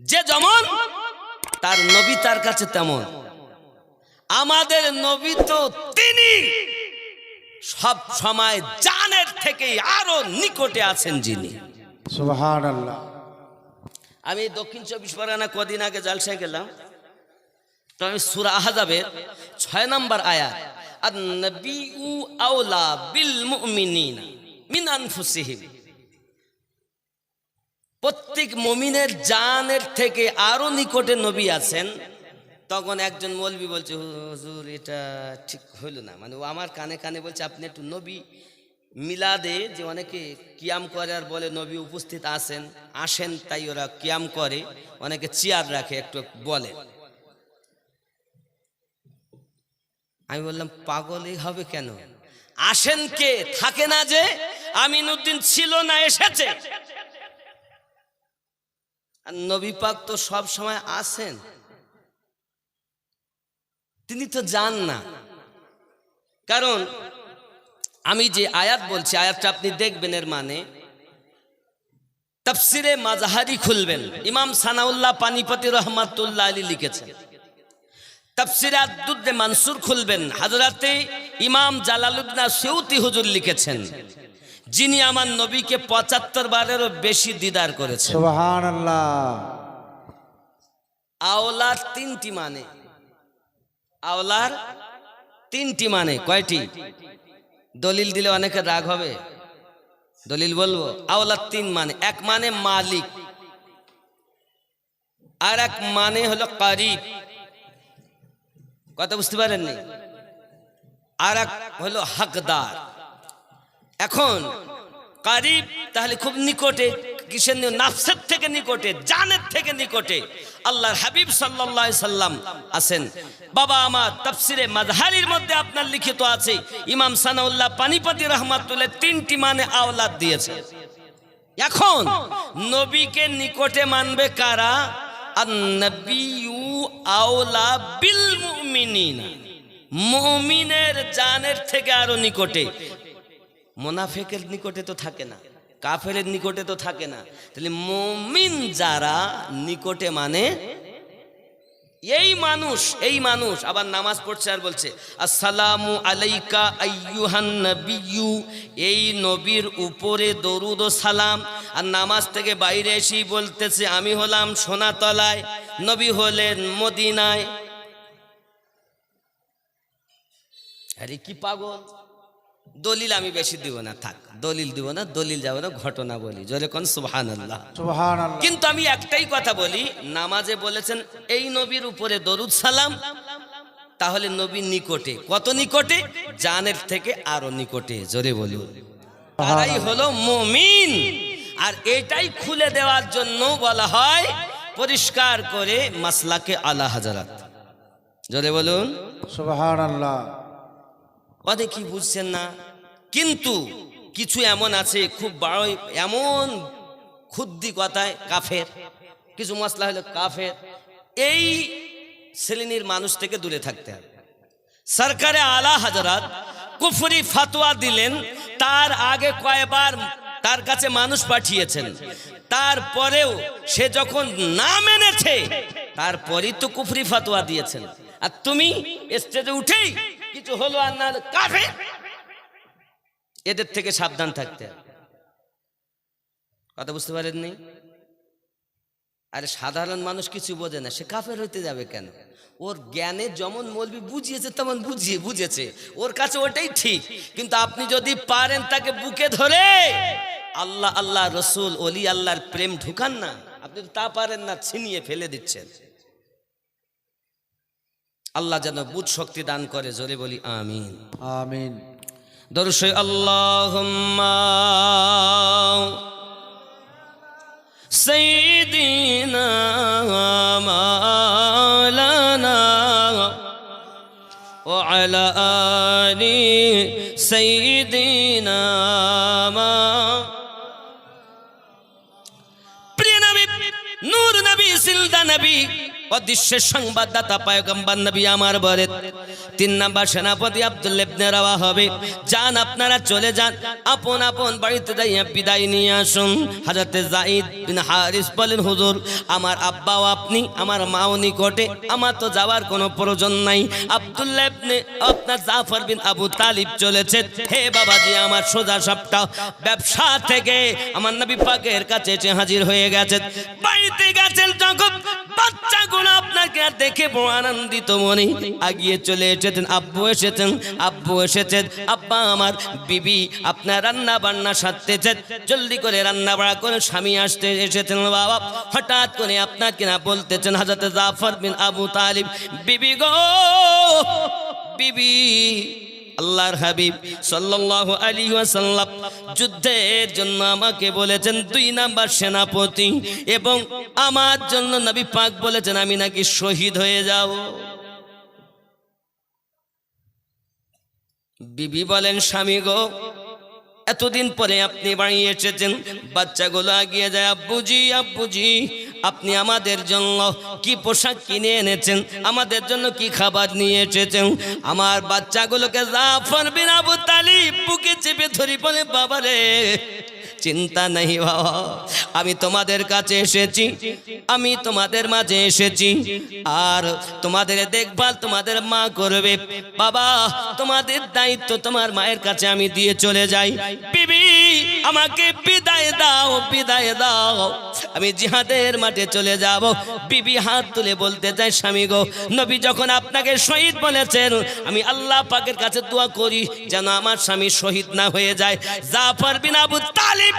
যে যেমন তার নবী তার কাছে তেমন। আমাদের নবী তো তিনি। সব সময় জানের থেকে আরও নিকটে আছেন যিনি। আমি দক্ষিণ চব্বিশ পরগনা কদিন আগে জালসায় গেলাম। তো আমি সুরা আহাজাবের ছয় নম্বর আয়াত আর নবী আওলা বিল মুমিনিনা মিন আনফুসিহিম। প্রত্যেক মমিনের জানের থেকে আরও নিকটে নবী আছেন। তখন একজন মৌলবি বলছে, হুজুর, এটা ঠিক হইল না। মানে ও আমার কানে কানে বলছে, আপনি একটু নবী মিলাদে যে অনেকে কিয়াম করে আর বলে নবী উপস্থিত আছেন, আসেন, তাই ওরা কিয়াম করে। অনেকে চেয়ার রাখে, একটু বলে। আমি বললাম পাগলই হবে কেন? আসেন কে? থাকে না যে, আমিনুদ্দিন ছিল না, এসেছে। আর নবী পাক তো সব সময় আসেন তিনি তো যান না। কারণ আমি যে আয়াত বলছি, আয়াতটা আপনি দেখবেন এর মানে তফসিরে মাজাহারি খুলবেন। ইমাম সানাউল্লাহ পানিপতি রহমাতুল্লাহ আলী লিখেছেন, তফসিরে আদুদ্দে মানসুর খুলবেন। হাজরাতে ইমাম জালালুদ্দিন সেউতি হুজুর লিখেছেন যিনি আমার নবীকে পঁচাত্তর বারেরও বেশি দিদার আল্লাহ আওলার তিনটি মানে। আওলার তিনটি মানে কয়টি? দলিল দিলে অনেকে রাগ হবে। দলিল বলব আওলার তিন মানে এক মানে মালিক আর এক মানে হলো কারিব কথা বুঝতে পারেননি? আর এক হলো হকদার। এখন কারিব তাহলে খুব নিকটে, কিসের নাফসের থেকে নিকটে, জানের থেকে নিকটে। আল্লাহর হাবিব আলাইহি সাল্লাম আছেন। বাবা আমার, তাফসিরে মাযহারির মধ্যে আপনার লিখিত আছে, ইমাম সানাউল্লাহ পানিপতি রহমাতুল্লাহ তিনটি মানে আওলাদ দিয়েছে। এখন নবীকে নিকটে মানবে কারা? আর নবিউ আওলা বিল মুমিনিনা। মুমিনের জানের থেকে আরও নিকটে। মোনাফেকের নিকটে তো থাকে না কাফের নিকটে তো থাকে না। তাহলে মমিন যারা নিকটে মানে এই মানুষ এই মানুষ। আবার নামাজ পড়ছে আর বলছে, আসসালামু আলাইকা আইয়ুহান নবিয়্যু এই নবীর উপরে দরুদ ও সালাম। আর নামাজ থেকে বাইরে এসেই বলতেছে, আমি হলাম সোনাতলায়, নবী হলেন মদিনায়। আরে কি পাগল? দলিল আমি বেশি দিব না থাক। দলিল দিব না দলিল যাব না ঘটনা বলি। জোরে কোন সুবহান আল্লাহ কিন্তু আমি একটাই কথা বলি নামাজে বলেছেন এই নবীর উপরে দরুদ সালাম তাহলে নবী নিকটে। কত নিকটে? জানের থেকে আরও নিকটে জোরে বলি তারাই হলো মমিন। আর এটাই খুলে দেওয়ার জন্য বলা হয় পরিষ্কার করে মাসলাকে আলা হাজারাত। জোরে বলুন। সুবহান আল্লাহ অনেকেই বুঝছেন না? কিন্তু কিছু এমন আছে, খুব বড় এমন ক্ষুদ্রি কথায় কাফের, কিছু মশলা হলো কাফের। এই শ্রেণির মানুষ থেকে দূরে থাকতে হবে। সরকারে আলা হাজরাত কুফরি ফাতোয়া দিলেন, তার আগে কয়বার তার কাছে মানুষ পাঠিয়েছেন। তারপরেও সে যখন না মেনেছে, তারপরেই তো কুফরি ফাতোয়া দিয়েছেন। আর তুমি স্টেজে উঠেই কিছু হলো আর না হলো কাফে এদের থেকে সাবধান থাকতে কথা বুঝতে পারেননি? আরে সাধারণ মানুষ কিছু বোঝে না, সে কাফের হইতে যাবে কেন? ওর জ্ঞানে যেমন মলবি বুঝিয়েছে, তেমন বুঝিয়ে বুঝেছে। ওর কাছে ওটাই ঠিক। কিন্তু আপনি যদি পারেন তাকে বুকে ধরে, আল্লাহ আল্লাহ, রসুল, অলি, আল্লাহর প্রেম ঢুকান না। আপনি তা পারেন না, ছিনিয়ে ফেলে দিচ্ছেন। আল্লাহ যেন বুধ শক্তি দান করে জোরে বলি আমিন। আমিন। দর্শয় আল্লাহুম্মা সাইয়্যিদিনা মাওলানা ওয়া আলা আলি সাইয়্যিদিনা মা প্রিয় নবী নূর নবী সিলদা নবী অদৃশ্যের সংবাদদাতা পায়গম্বর নবী আমার বলে তিন নাম্বার সেনাপতি আব্দুল ইবনে রাওয়া হবে। যান আপনারা চলে যান। আপন আপন বাড়িতে যাইয়া বিদায় নিয়ে আসুন। হাজরতে জাইদ বিন হারিস বলেন, হুজুর, আমার আব্বাও আপনি, আমার মাও নিকটে। আমার তো যাওয়ার কোনো প্রয়োজন নাই। আব্দুল্লাহ ইবনে, আপনার জাফর বিন আবু তালিব চলেছে। হে বাবাজি, আমার সোজা সপ্তাহ ব্যবসা থেকে আমার নবী পাকের কাছে এসে হাজির হয়ে গেছে। বাড়িতে গেছেন যখন বাচ্চাগুলো আপনাকে দেখে বড় আনন্দিত মনে। আগিয়ে চলে এসেছেন, আব্বু এসেছেন আব্বু এসেছেন। আব্বা আমার বিবি, আপনার রান্না বান্না সারতেছেন। জলদি করে রান্না বাড়া করে স্বামী আসতে এসেছেন বাবা। হঠাৎ করে আপনাকে না বলতেছেন, হাজরতে জাফর বিন আবু তালিব, বিবি গো, বিবি আল্লাহর হাবিব সাল্লাল্লাহু আলাইহি ওয়াসাল্লাম যুদ্ধের জন্য আমাকে বলেছেন, দুই নাম্বার সেনাপতি এবং আমার জন্য নবী পাক বলেছেন, আমি নাকি শহীদ হয়ে যাব। বিবি বলেন, স্বামী গো, এতদিন পরে আপনি বাড়ি এসেছেন, বাচ্চাগুলো আগিয়ে যায়, আব্বুজি আব্বুজি আপনি আমাদের জন্য কি পোশাক কিনে এনেছেন? আমাদের জন্য কি খাবার নিয়ে এসেছেন? আমার বাচ্চাগুলোকে জাফর বিন আবু তালিব বুকে চেপে ধরি বলে বাবা রে চিন্তা নেই বাবা। আমি তোমাদের কাছে এসেছি, আমি তোমাদের মাঝে এসেছি। আর তোমাদের দেখভাল তোমাদের মা করবে। বাবা, তোমাদের দায়িত্ব তোমার মায়ের কাছে আমি দিয়ে চলে যাই। বিবি, আমাকে বিদায় দাও বিদায় দাও। আমি জিহাদের মাঠে চলে যাব। বিবি হাত তুলে বলতে চাই স্বামী গো, নবী যখন আপনাকে শহীদ বলেছেন, আমি আল্লাহ পাকের কাছে দোয়া করি যেন আমার স্বামী শহীদ না হয়ে যায়। জাফর বিন আবু তালিব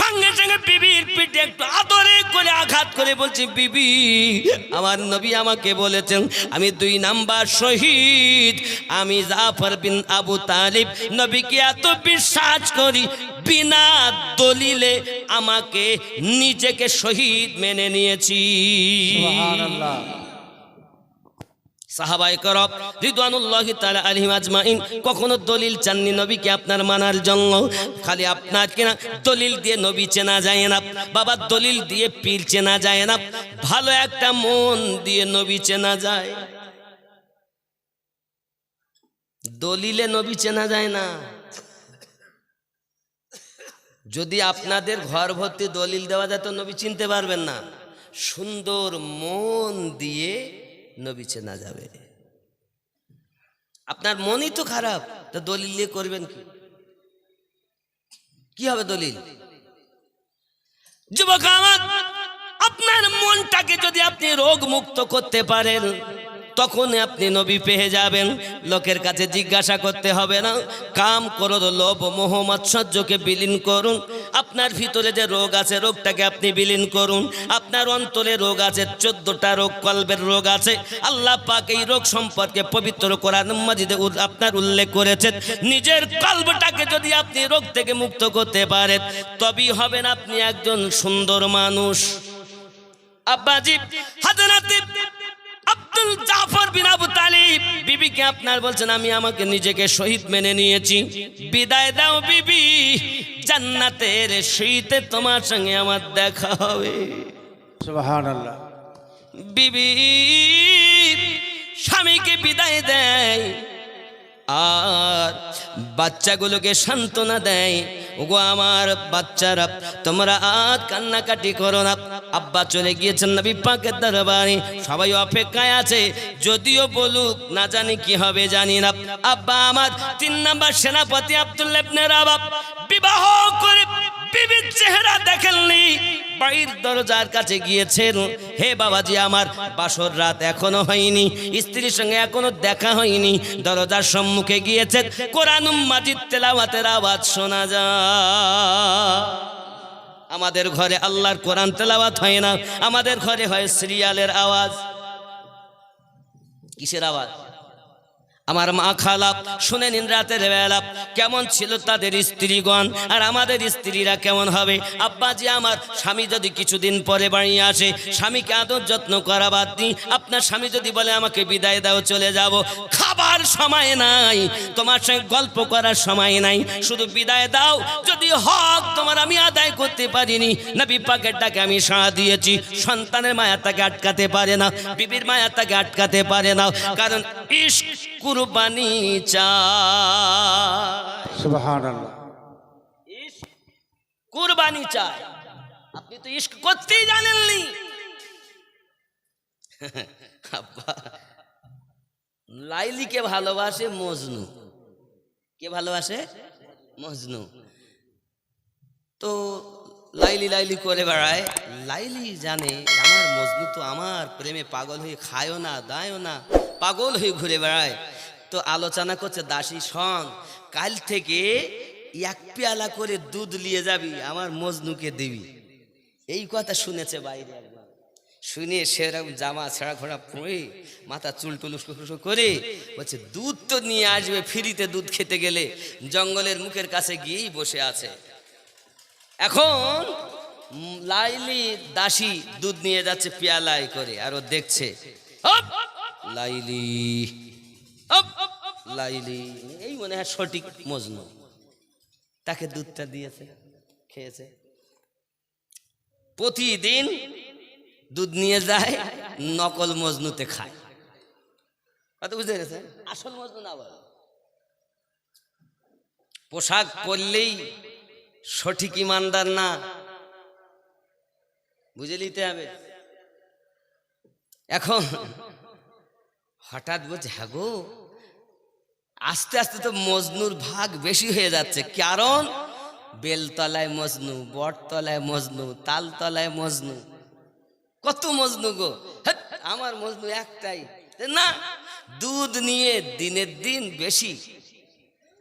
সঙ্গে সঙ্গে বিবির পিঠে একটু আদরে করে আঘাত করে বলছি, বিবি, আমার নবী আমাকে বলেছেন, আমি দুই নাম্বার শহীদ। আমি জাফর বিন আবু তালিব, নবীকে এত বিশ্বাস করি, বিনা দলিলে আমাকে নিজেকে শহীদ মেনে নিয়েছি। সাহাবাই করব রিদওয়ানুল্লাহি তাআলা আলাইহিম আজমাইন কখনো দলিল চাননি নবীকে আপনার মানার জন্য। খালি আপনার কিনা দলিল দিয়ে নবী চেনা যায় না, বাবা দলিল দিয়ে পীর চেনা যায় না, ভালো একটা মন দিয়ে নবী চেনা যায়। দলিলে নবী চেনা যায় না। যদি আপনাদের ঘর ভর্তি দলিল দেওয়া যায় তো নবী চিনতে পারবেন না। সুন্দর মন দিয়ে নবী চেনা যাবে। আপনার মনই তো খারাপ, তা দলিল দিয়ে করবেন কি? কি হবে দলিল? যুবক আমার, আপনার মনটাকে যদি আপনি রোগ মুক্ত করতে পারেন তখন আপনি নবী পেয়ে যাবেন। লোকের কাছে জিজ্ঞাসা করতে হবে না। কাম করো লোভ মোহ মাৎসর্যকে বিলীন করুন। আপনার ভিতরে যে রোগ আছে, রোগটাকে আপনি বিলীন করুন। আপনার অন্তরে রোগ আছে, চোদ্দটা রোগ, কলবের রোগ আছে। আল্লাহ পাক এই রোগ সম্পর্কে পবিত্র কোরআন মাজিদে আপনার উল্লেখ করেছেন। নিজের কলবটাকে যদি আপনি রোগ থেকে মুক্ত করতে পারেন, তবেই হবেন আপনি একজন সুন্দর মানুষ। আব্বাজি, হাজরাতে আব্দুল জাফর বিন আবু তালিব। বিবিকে আপনার বলছেন আমি আমাকে নিজেকে শহীদ মেনে নিয়েছি। বিদায় দাও বিবি। জান্নাতের শীতে তোমার সঙ্গে আমার দেখা হবে। সুবহানাল্লাহ। বিবি স্বামীকে বিদায় দেয় আর বাচ্চাগুলোকে সান্ত্বনা দেয়। ওগো আমার বাচ্চারা, তোমরা আজ কান্নাকাটি করো না। আব্বা চলে গিয়েছেন নবী পাকের দরবারে। সবাই অপেক্ষায় আছে, যদিও বলুক না জানি কি হবে, জানি না। আব্বা আমার তিন নাম্বার সেনাপতি আব্দুল্লাহ ইবনে রাবাব, বিবাহ করে বিবির চেহারা দেখেননি। বাড়ির দরজার কাছে গিয়েছেন। হে বাবাজি আমার, বাসর রাত এখনও হয়নি। স্ত্রীর সঙ্গে এখনও দেখা হয়নি। দরজার সম্মুখে গিয়েছেন। কোরআন মাজিদ তেলাওয়াতের আওয়াজ শোনা যা। আমাদের ঘরে আল্লাহর কোরআন তেলাওয়াত হয় না। আমাদের ঘরে হয় সিরিয়ালের আওয়াজ। কিসের আওয়াজ? আমার মা খালাপ, শুনে নিন রাতের বেলা কেমন ছিল তাদের স্ত্রীগণ আর আমাদের স্ত্রীরা কেমন হবে? আব্বাজি আমার স্বামী যদি কিছুদিন পরে বাড়ি আসে, স্বামীকে আদর যত্ন করা বাদ দিই আপনার স্বামী যদি বলে আমাকে বিদায় দাও, চলে যাব। খাবার ভাবার সময় নাই। তোমার সঙ্গে গল্প করার সময় নাই। শুধু বিদায় দাও। যদি হক তোমার আমি আদায় করতে পারিনি না পাকের ডাকে আমি সাড়া দিয়েছি। সন্তানের মায়া তাকে আটকাতে পারে না বিবির মায়া তাকে আটকাতে পারে না। কারণ কুরবানি চায়। সুবহানাল্লাহ। কুরবানি চায়। আপনি তো ইস্ক করতেই জানেননি। আব্বা। লাইলিকে ভালোবাসে মজনু। কে ভালোবাসে? মজনু। তো লাইলি লাইলি করে বেড়ায়। লাইলি জানে, আমার মজনু তো আমার প্রেমে পাগল হয়ে খায়ও না, দায়ও না, পাগল হয়ে ঘুরে বেড়ায়। তো আলোচনা করছে দাসী সং কাল থেকে এক পেয়ালা করে দুধ নিয়ে যাবি, আমার মজনুকে দিবি। এই কথা শুনেছে বাইরে। শুনে সেরকম জামা ছেঁড়া ঘোড়া পরে মাথা চুল টুল উস্কো করে বলছে, দুধ তো নিয়ে আসবে, ফ্রিতে দুধ খেতে গেলে। জঙ্গলের মুখের কাছে গিয়েই বসে আছে। এখন লাইলি দাসী দুধ নিয়ে যাচ্ছে পেয়ালায় করে, আর ও দেখছে লাইলি লাইলি। এই মনে হয় সঠিক মজনু। তাকে দুধটা দিয়েছে, খেয়েছে। প্রতিদিন দুধ নিয়ে যায়, নকল মজনুতে খায়। বুঝতে পেরেছেন? আসল মজনু না বলে। পোশাক পরলেই সঠিক ইমানদার না। বুঝে নিতে হবে। এখন হঠাৎ বলছে হ্যাঁ গো, আস্তে আস্তে তো মজনুর ভাগ বেশি হয়ে যাচ্ছে। কারণ বেলতলায় মজনু, বটতলায় মজনু, তালতলায় মজনু কত মজনু গো? হ্যাট, আমার মজনু একটাই। না দুধ নিয়ে দিনের দিন বেশি।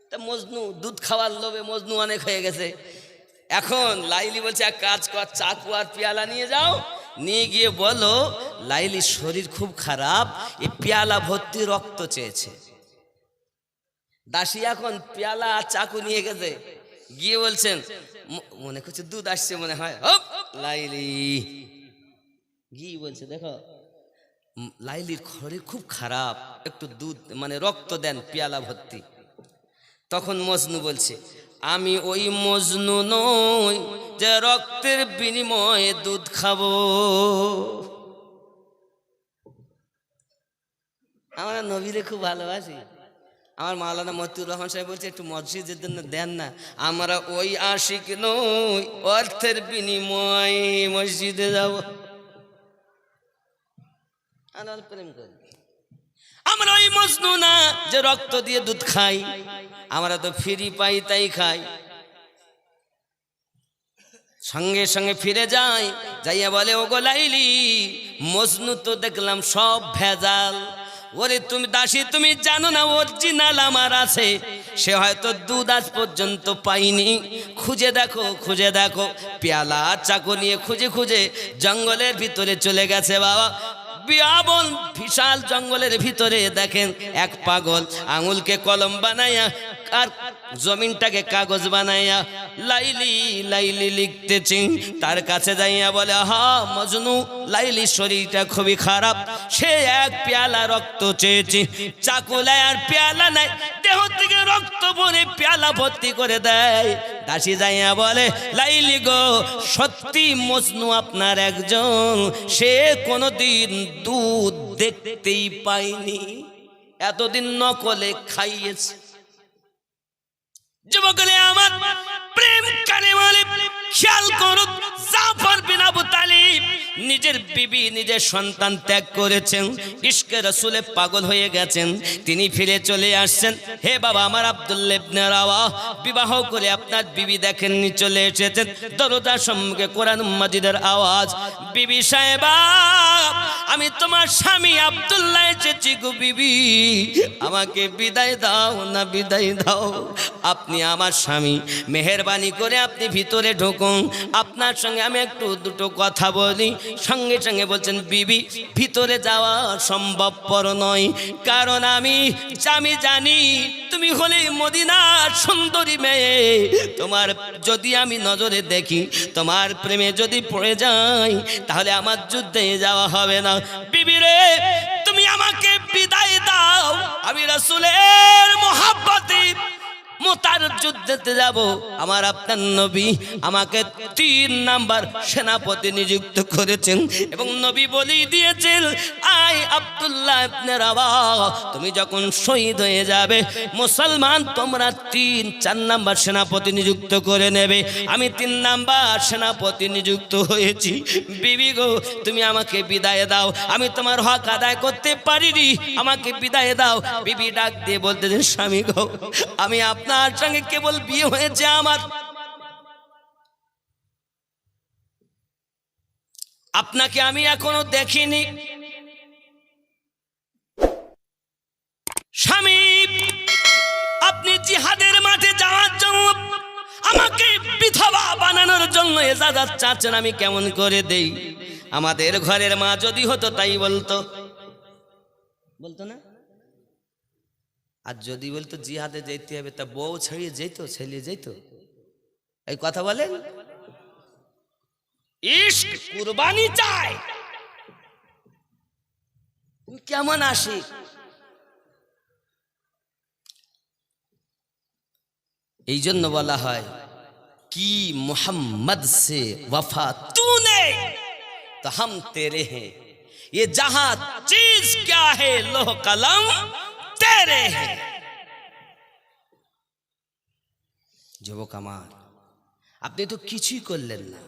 তা মজনু দুধ খাওয়ার লোভে মজনু অনেক হয়ে গেছে। এখন লাইলি বলছে এক কাজ কর চাকু আর পেয়ালা নিয়ে যাও। নিয়ে গিয়ে বলো লাইলি শরীর খুব খারাপ এই পেয়ালা ভর্তি রক্ত চেয়েছে। দাসী এখন পেয়ালা আর চাকু নিয়ে গেছে। গিয়ে বলছেন মনে করছে দুধ আসছে মনে হয়। লাইলি। গিয়ে বলছে, দেখো। লাইলির শরীর খুব খারাপ, একটু দুধ মানে রক্ত দেন পেয়ালা ভর্তি। তখন মজনু বলছে, আমি ওই মজনু নই যে রক্তের বিনিময়ে দুধ খাব। আমরা নবীরে খুব ভালোবাসি। আমার মাওলানা মতিউর রহমান সাহেব বলছে, একটু মসজিদের জন্য দেন না, আমরা ওই আশিক নই অর্থের বিনিময়ে মসজিদে যাব। প্রেম করি। আমরা ওই মজনু না যে রক্ত দিয়ে দুধ খাই, আমরা তো ফ্রি পাই, তাই খাই। সঙ্গে সঙ্গে ফিরে যাই, যাইয়া বলে ও গো লাইলি, মজনু তো দেখলাম সব ভেজাল। ওরে তুমি দাসী, তুমি জানো না অরিজিনাল আমার আছে। সে হয়তো দুধ আজ পর্যন্ত পাইনি। খুঁজে দেখো খুঁজে দেখো, পেয়ালা চাকু নিয়ে খুঁজে খুঁজে জঙ্গলের ভিতরে চলে গেছে বাবা। বিয়াবন বিশাল জঙ্গলের ভিতরে দেখেন এক পাগল আঙুলকে কলম বানাইয়া আর জমিনটাকে কাগজ বানাইয়া লাইলি লাইলি লিখতেছি। তার কাছে যাইয়া বলে হা মজনু, লাইলি শরীরটা খুবই খারাপ। সে এক পেয়ালা রক্ত চেয়েছি। চাকুলায় আর পেয়ালা নাই। দেহ থেকে রক্ত ভরে পেয়ালা ভর্তি করে দেয়। দাসী যাইয়া বলে, লাইলি গো, সত্যি মজনু আপনার একজন। সে কোনোদিন দুধ দেখতেই পাইনি এতদিন নকলে খাইয়েছে। যুবকলে আমার প্রেম কানে বলে খেয়াল করুন জাফর বিন আবু তালিব নিজের বিবি, নিজের সন্তান ত্যাগ করেছেন, ইশকে রসুলে পাগল হয়ে গেছেন, তিনি ফিরে চলে আসছেন। হে বাবা, আমার আব্দুল্লেবনে রাওয়া বিবাহ করে আপনার বিবি দেখেননি, চলে এসেছেন। দরজার সম্মুখে কোরআন মাজিদের আওয়াজ, বিবি সাহেবা, আমি তোমার স্বামী আব্দুল্লাহ এসেছি গো বিবি, আমাকে বিদায় দাও না বিদায় দাও। আপনি আমার স্বামী। মেহরবানি করে আপনি ভিতরে ঢুকুন। আপনার সঙ্গে আমি একটু দুটো কথা বলি। সঙ্গে সঙ্গে বলছেন, বিবি, ভিতরে যাওয়া সম্ভবপর নয়। কারণ আমি আমি জানি, তুমি হলে মদিনার সুন্দরী মেয়ে। তোমার যদি আমি নজরে দেখি, তোমার প্রেমে যদি পড়ে যাই, তাহলে আমার যুদ্ধে যাওয়া হবে না। বিবি রে, তুমি আমাকে বিদায় দাও। আমি রাসূলের মোহাব্বতে মোতার যুদ্ধেতে যাব। আমার আপনার নবী আমাকে তিন নাম্বার সেনাপতি নিযুক্ত করেছেন এবং নবী বলেই দিয়েছেন আই আব্দুল্লাহ রাওয়া তুমি যখন শহীদ হয়ে যাবে, মুসলমান তোমরা তিন, চার নাম্বার সেনাপতি নিযুক্ত করে নেবে। আমি তিন নাম্বার সেনাপতি নিযুক্ত হয়েছি। বিবি গো, তুমি আমাকে বিদায় দাও। আমি তোমার হক আদায় করতে পারিনি। আমাকে বিদায় দাও। বিবি ডাক দিয়ে বলতে স্বামী গো, আমি আপনার সঙ্গে কেবল বিয়ে হয়েছে আমার। আপনাকে আমি এখনও দেখিনি। স্বামী, আপনি জিহাদের মাঠে যাওয়ার জন্য, আমাকে বিধবা বানানোর জন্য এজাজাত চাচ্ছেন, আমি কেমন করে দেই? আমাদের ঘরের মা যদি হতো তাই বলতো। বলতো না? আর যদি বলতো জিহাদে যেতে হবে তা বউ ছাড়িয়ে যেত ছেলে যেত এই কথা বলেন ইস্ক কুরবানি চাই তুমি কেমন আসি এই জন্য বলা হয় কি मोहम्मद से वफा तूने तो हम तेरे हैं ये जहां चीज क्या है लोह कलम তেরে যুবক আমার, আপনি তো কিছুই করলেন না।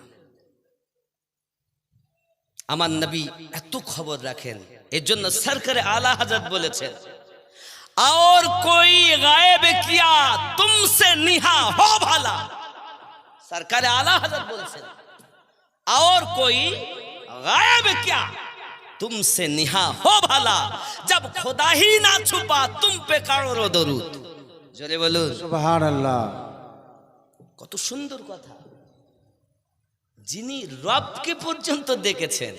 আমার নবী এত খবর রাখেন, এর জন্য সরকারে আলা হাজরত বলেছেন और कोई गायब किया तुमसे निहा हो भला সরকারে आला हजरत বলেছেন, আর और कोई गायब किया तुमसे निहा हो भला जब खुदा ही ना छुपा तुम पे करो दरूद জোরে বলুন সুবহান আল্লাহ কত সুন্দর কথা যিনি রবকে পর্যন্ত দেখেছেন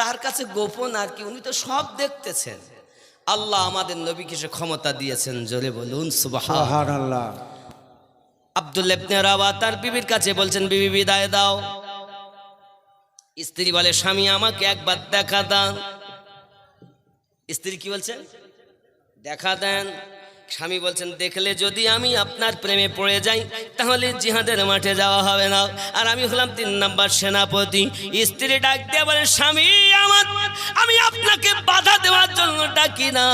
তার কাছে গোপন আর কি উনি তো সব দেখতেছেন আল্লাহ আমাদের নবীকে সে ক্ষমতা দিয়েছেন জোরে বলুন সুবাহ সুবহান আল্লাহ আব্দুল ইবনে রাওয়া তার বিবির কাছে বলছেন বিবি বিদায় দাও স্ত্রী বলে, স্বামী, আমাকে একবার দেখা দেন। স্ত্রী কি বলছেন দেখা দেন। স্বামী বলছেন, দেখলে যদি আমি আপনার প্রেমে পড়ে যাই, তাহলে জিহাদের মাঠে যাওয়া হবে না। আর আমি হলাম তিন নাম্বার সেনাপতি। স্ত্রী ডাক দিয়ে বলে, স্বামী, আমার, আমি আপনাকে বাধা দেওয়ার জন্য ডাকি না।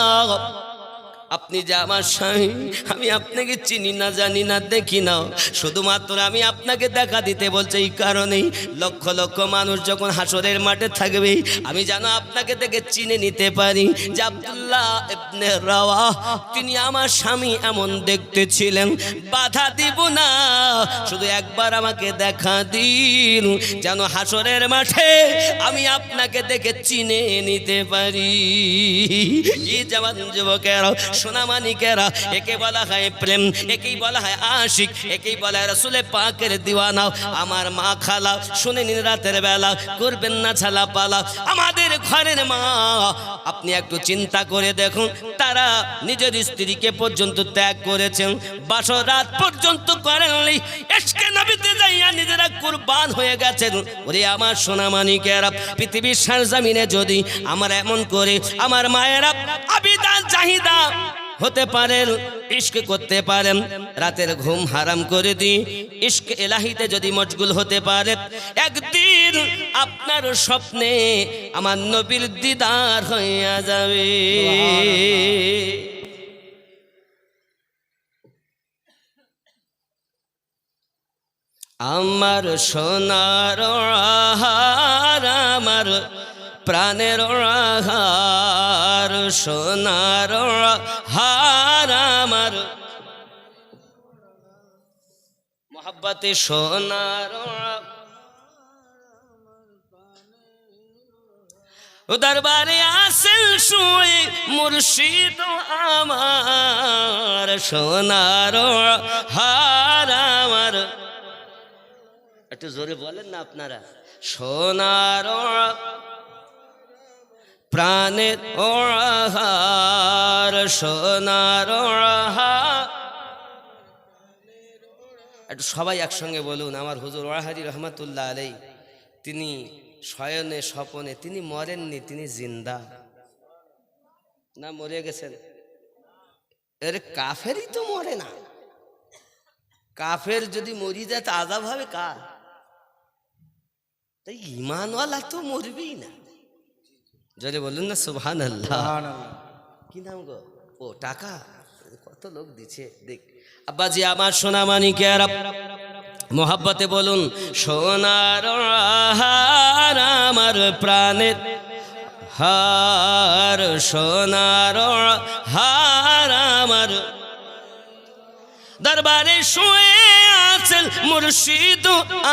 আপনি যে আমার স্বামী, আমি আপনাকে চিনি না, জানি না, দেখি না শুধুমাত্র আমি আপনাকে দেখা দিতে বলছি এই কারণেই লক্ষ লক্ষ মানুষ যখন হাসরের মাঠে থাকবে, আমি যেন আপনাকে দেখে চিনে নিতে পারি যে আব্দুল্লাহ রাওয়া তিনি আমার স্বামী এমন দেখতে ছিলেন। বাধা দিব না, শুধু একবার আমাকে দেখা দিন, যেন হাসরের মাঠে আমি আপনাকে দেখে চিনে নিতে পারি। ই জওয়ান যুবকেরা সোনামানিকেরা, একে বলা হয় প্রেম, একেই বলা হয় আশিক, একেই বলা হয় রসুলে পাকের দিওয়ানা। আমার মা খালা, শুনে নিন রাতের বেলা, করবেন না ছালা পালা আমাদের ঘরের মা, আপনি একটু চিন্তা করে দেখুন, তারা নিজের স্ত্রীকে পর্যন্ত ত্যাগ করেছেন। বাসর রাত পর্যন্ত করেননি এসকে নবীতে যাইয়া নিজেরা কুরবান হয়ে গেছেন। ওরে আমার সোনামানিকেরা, পৃথিবীর সারজামিনে যদি আমার এমন করে, আমার মায়েরা আবিদান চাহিদা হতে পারেন ইস্ক করতে পারেন, রাতের ঘুম হারাম করে দিই। ইস্ক এলাহিতে যদি মজগুল হতে পারে, একদিন আপনার স্বপ্নে আমার নবীর দিদার হইয়া যাবে। আমার সোনার আহার, আমার প্রাণের আহার, সোনার মোহাব্বতে সোনার দরবারে আসেন শুয়ে মুর্শিদ আমার সোনার হার আমার। একটু জোরে বলেন না আপনারা। সোনার প্রাণের ওড়াহার সোনার ওড়াহার একটু সবাই একসঙ্গে বলুন আমার হুজুর ওয়াহারি রহমতুল্লাহ আলাই তিনি শয়নে স্বপনে তিনি মরেননি তিনি জিন্দা। না মরে গেছেন। এর কাফেরই তো মরে না। কাফের যদি মরি যায় তা আজাব হবে কার? তাই ইমানওয়ালা তো মরবেই না। যদি বলুন না সুবহান আল্লাহ কি নাম গো? ও টাকা? কত লোক দিচ্ছে দেখ। আব্বাজি, আমার সোনা মানিকের মোহাব্বতে বলুন, সোনার আমার প্রাণের হার, সোনার হার আমার। দরবারে শুয়ে আছেন মুর্শিদ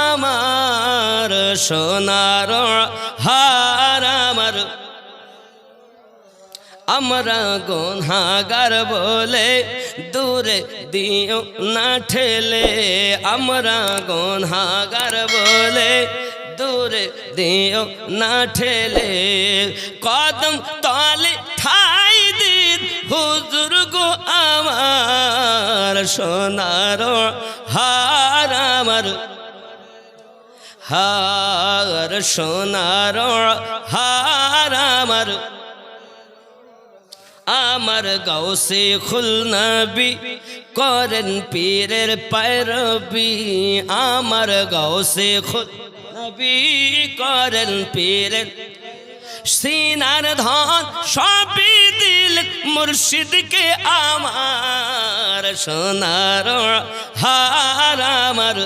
আমার, সোনার হার আমার। আমরা গোনাগার বলে দূরে দিও না ঠেলে। আমরা গোনাগার বলে দূরে দিও না ঠেলে। কদম তলে ঠাই দিন, হুজুর গো আমার সোনার হার আমার। হার সোনার হার আমার। আমার গাউসে খুলনবি করেন পীরের পায়রবি। আমার গাউসে খুলনবি করেন পীরের সিনার ধন, সবই দিল মুর্শিদকে আমার সোনার হার, আমার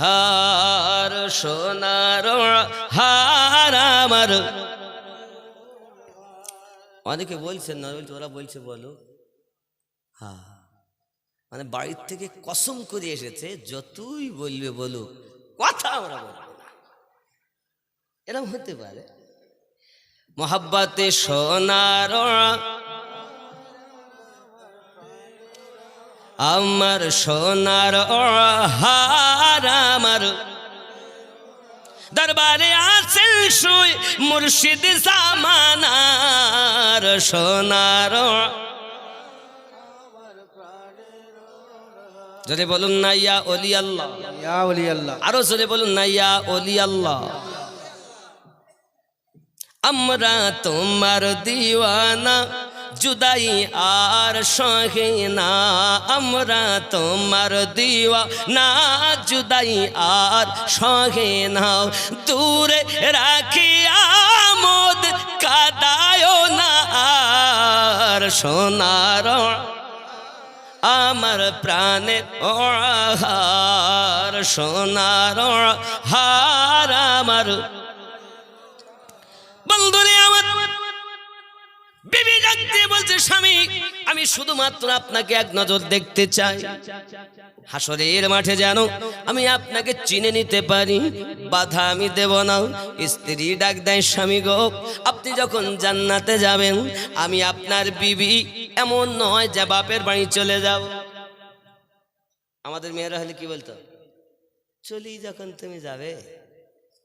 হার, সোনার হার, আমার অনেকে বলছেন না বলছে ওরা বলছে, বলো। হ্যাঁ। মানে বাড়ির থেকে কসম করে এসেছে, যতই বলবে বলো কথা আমরা বলব এরকম হতে পারে। মোহাব্বাতে সোনার আমার সোনার হার আমার দরবারে আছেন শুই মুর্শিদ সামানার সোনার। যদি বলুন না ইয়া অলি আল্লাহ। ইয়া ওলি আল্লাহ। আরও জোরে বলুন না ইয়া অলি আল্লাহ। আমরা তোমার দিওয়ানা জুদাই আর সহে না আমরা তোমার দিওয়া না জুদাই আর সহে না দূরে রাখি আমোদ কাদায় না আর সোনার আমার প্রাণের হার সোনার হার আমার বন্ধুরে আমার দিয়ে বলছে, স্বামী, আমি শুধুমাত্র আপনাকে এক নজর দেখতে চাই। হাসরের মাঠে যেন আমি আপনাকে চিনে নিতে পারি। বাধা আমি দেব না। স্ত্রী ডাক দেয়, স্বামী গো, আপনি যখন জান্নাতে যাবেন, আমি আপনার বিবি। এমন নয় যে বাপের বাড়ি চলে যাব। আমাদের মেয়েরা হলে কি বলতো? চলি যখন তুমি যাবে,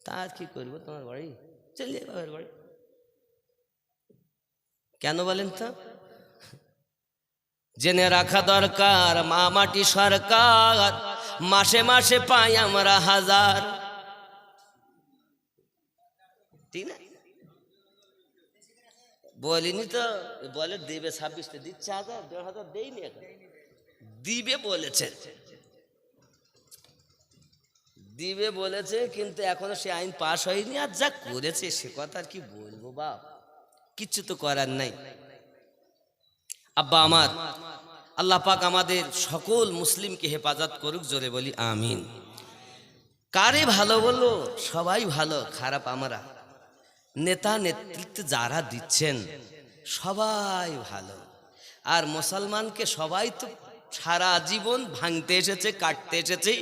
তার কি করব তোমার বাড়ি? চলিয়ে বাপের বাড়ি। কেন বলেন তো? জেনে রাখা দরকার, মা মাটি সরকার, মাসে মাসে পাই আমরা হাজার। বলিনি তো, বলে দেবে ছাব্বিশটা, দিচ্ছে হাজার, দেড় হাজার দেয়নি এখন। দিবে বলেছে। দিবে বলেছে, কিন্তু এখনও সে আইন পাশ হয়নি, আর যা করেছে সে কথা আর কি বলব বাপ? কিচ্ছু তো করার নাই। আব্বা আমার, আল্লাহ পাক আমাদের সকল মুসলিমকে হেফাজত করুক, জোরে বলি আমিন। কারে ভালো বলো? সবাই ভালো, খারাপ আমরা। নেতা নেতৃত্ব যারা দিচ্ছেন, সবাই ভালো। আর মুসলমানকে সবাই তো সারা জীবন ভাঙতে এসেছে, কাটতে এসেছে।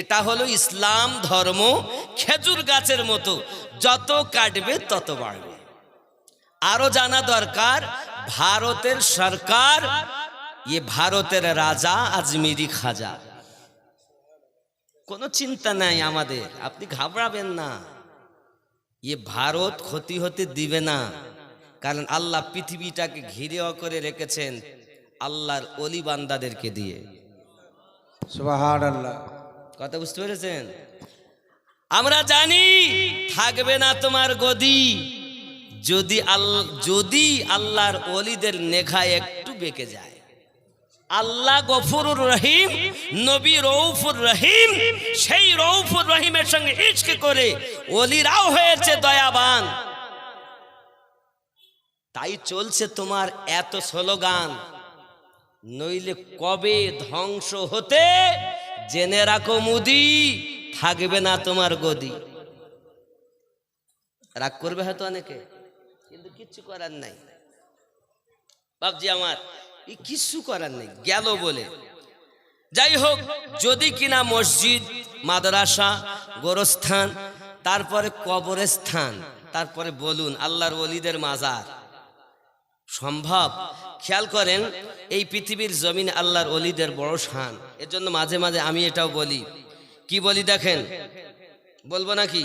এটা হলো ইসলাম ধর্ম খেজুর গাছের মতো। যত কাটবে তত বাড়বে। আরও জানা দরকার ভারতের সরকার ইয়ে ভারতের রাজা আজমিরি খাজা। কোনো চিন্তা নাই আমাদের আপনি ঘাবড়াবেন না। ইয়ে ভারত ক্ষতি হতে দিবে না কারণ আল্লাহ পৃথিবীটাকে ঘিরে করে রেখেছেন আল্লাহর অলি বান্দাদেরকে দিয়ে। কথা বুঝতে পেরেছেন? আমরা জানি থাকবে না তোমার গদি। যদি আল, যদি আল্লাহর অলিদের নেখায় একটু বেঁকে যায়। আল্লাহ গফুরুর রহিম, নবী রৌফুর রহিম, সেই রৌফুর রহিমের সঙ্গে ইশক করে অলিরাও হয়েছে দয়াবান। তাই চলছে তোমার এত স্লোগান। নইলে কবে ধ্বংস হতে জেনে রাখো মুদি, থাকবে না তোমার গদি। রাগ করবে হয়তো অনেকে? কিচ্ছু করার নাই। বাবজি আমার এই কিচ্ছু করার নেই, গেল বলে। যাই হোক, যদি কিনা মসজিদ, মাদ্রাসা, গোরস্থান, তারপরে কবরস্থান, তারপরে বলুন, আল্লাহর ওলিদের মাজার। সম্ভব? খেয়াল করেন, এই পৃথিবীর জমিন আল্লাহর অলিদের বড় শান। এর জন্য মাঝে মাঝে আমি এটাও বলি। কি বলি দেখেন? বলব নাকি?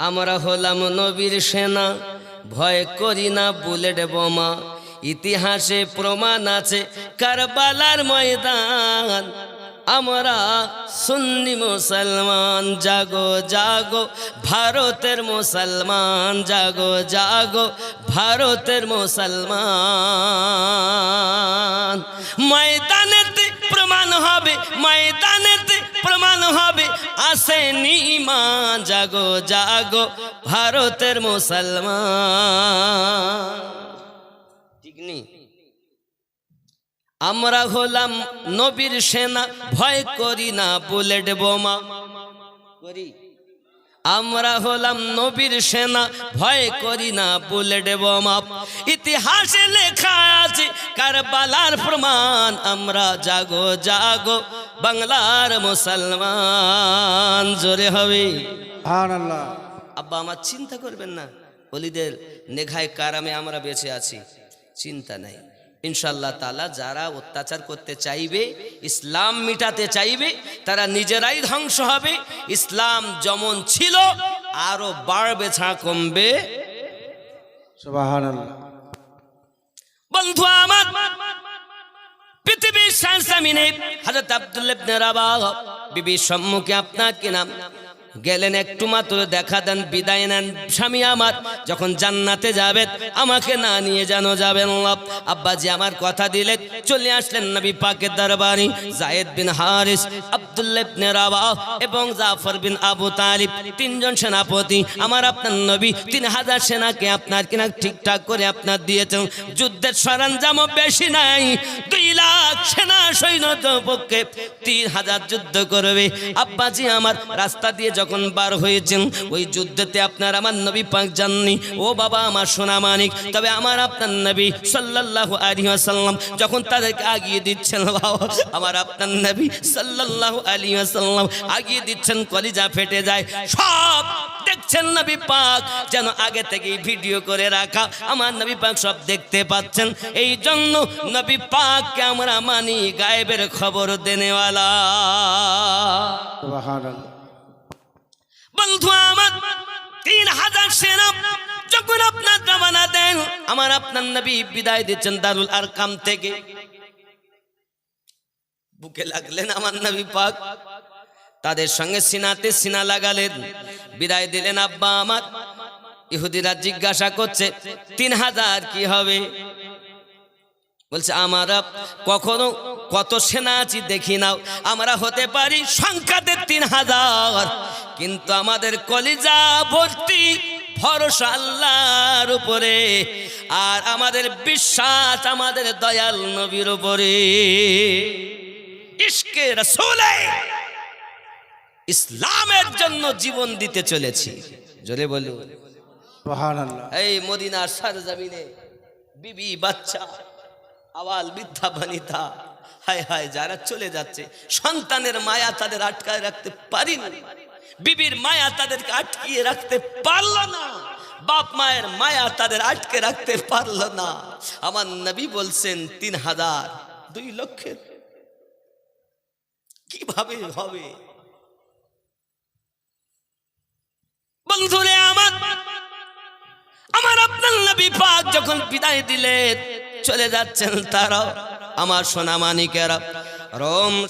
আমরা হলাম নবীর সেনা। ভয় করি না বুলেট বোমা। ইতিহাসে প্রমাণ আছে কারবালার ময়দান। আমরা সুন্নি মুসলমান, জাগো জাগো, ভারতের মুসলমান, জাগো জাগো, ভারতের মুসলমান। ময়দানেতে প্রমাণ হবে, ময়দানেতে প্রমাণ হবে। আসেনি মা জাগো জাগো, ভারতের মুসলমান। আমরা হলাম নবীর সেনা, ভয় করি না বুলেট বোমা। করি। আমরা হলাম নবীর সেনা ভয় করি না বুলেট বোমাপ ইতিহাসে লেখা আছে কারবালার প্রমাণ আমরা জাগো জাগো বাংলার মুসলমান। জোরে হবে। আব্বা আমার চিন্তা করবেন না বলিদের নেঘায় কারামে আমরা বেঁচে আছি। চিন্তা নাই। ইনশাল্লাহ তালা যারা অত্যাচার করতে চাইবে ইসলাম মিটাতে চাইবে তারা নিজেরাই ধ্বংস হবে। ইসলাম যেমন ছিল আরও বাড়বে ছা কমবে। বন্ধু আমার পৃথিবীর সায়েন্স আমিনে হাজরত আব্দুল্লাহ বিবির সম্মুখে আপনার কি নাম গেলেন একটু মাত্র, দেখা দেন, বিদায় নেন। স্বামী আমার, যখন জান্নাতে যাবেন আমাকে না নিয়ে যেন যাবেন। আব্বাজি আমার কথা দিলেন চলে আসলেন নবী পাকের দরবারি। জায়েদ বিন হারিস রাবাহ এবং জাফর বিন আবু তালিব, তিনজন সেনাপতি। আমার আপনার নবী, তিন হাজার সেনাকে আপনার কিনা ঠিকঠাক করে আপনার দিয়েছেন। যুদ্ধের সরঞ্জামও বেশি নাই, দুই লাখ সেনা সৈন্য পক্ষে তিন হাজার যুদ্ধ করবে। আব্বাজি আমার রাস্তা দিয়ে যখন বার হয়েছেন, ওই যুদ্ধতে আপনার আমার নবী পাক জাননি ও বাবা, আমার সোনা মানিক। তবে আমার আপনার নবী সাল্লাহ আলী আসাল্লাম যখন তাদেরকে আগিয়ে দিচ্ছেন, বাবা, আমার আপনার নবী সাল্লাহ আলী আসাল্লাম আগিয়ে দিচ্ছেন, কলিজা ফেটে যায়। সব দেখছেন নবী পাক, যেন আগে থেকেই ভিডিও করে রাখা। আমার নবী পাক সব দেখতে পাচ্ছেন। এই জন্য নবী পাককে আমরা মানি গায়েবের খবর দেনেওয়ালা। বন্ধু আমার, তিন হাজার সেনা যখন আপনার জমানা দেন, আমার আপনার নবী বিদায় দিচ্ছেন দারুল আর কাম থেকে। বুকে লাগলেন আমার নবী পাক। তাদের সঙ্গে সিনাতে সিনা লাগালেন। বিদায় দিলেন আব্বা আমার। ইহুদিরা জিজ্ঞাসা করছে, তিন হাজার কি হবে? বলছে, আমরা কখনো কত সেনা আছি দেখি নাও। আমরা হতে পারি সংখ্যাতে তিন হাজার। কিন্তু আমাদের কলিজা ভর্তি ভরসা আল্লাহর উপরে। আর আমাদের বিশ্বাস আমাদের দয়াল নবীর উপরে। ইস্কের সোলে ইসলামের জন্য জীবন দিতে চলেছি। জোরে বলি এই মদিনার সার জামিনে বিবি বাচ্চা আওয়াল বৃদ্ধা বানিতা হায় হায় যারা চলে যাচ্ছে সন্তানের মায়া তাদের আটকায় রাখতে পারিনি। বিবির মায়া তাদেরকে আটকিয়ে রাখতে পারল না। বাপ মায়ের মায়া তাদের আটকে রাখতে পারল না। আমার নবী বলছেন, তিন হাজার, দুই লক্ষের। কীভাবে হবে? বন্ধুরে আমার আমার আপনার নবী পাক যখন বিদায় দিলে চলে যাচ্ছেন তারাও আমার সোনামানিকেরা। রোম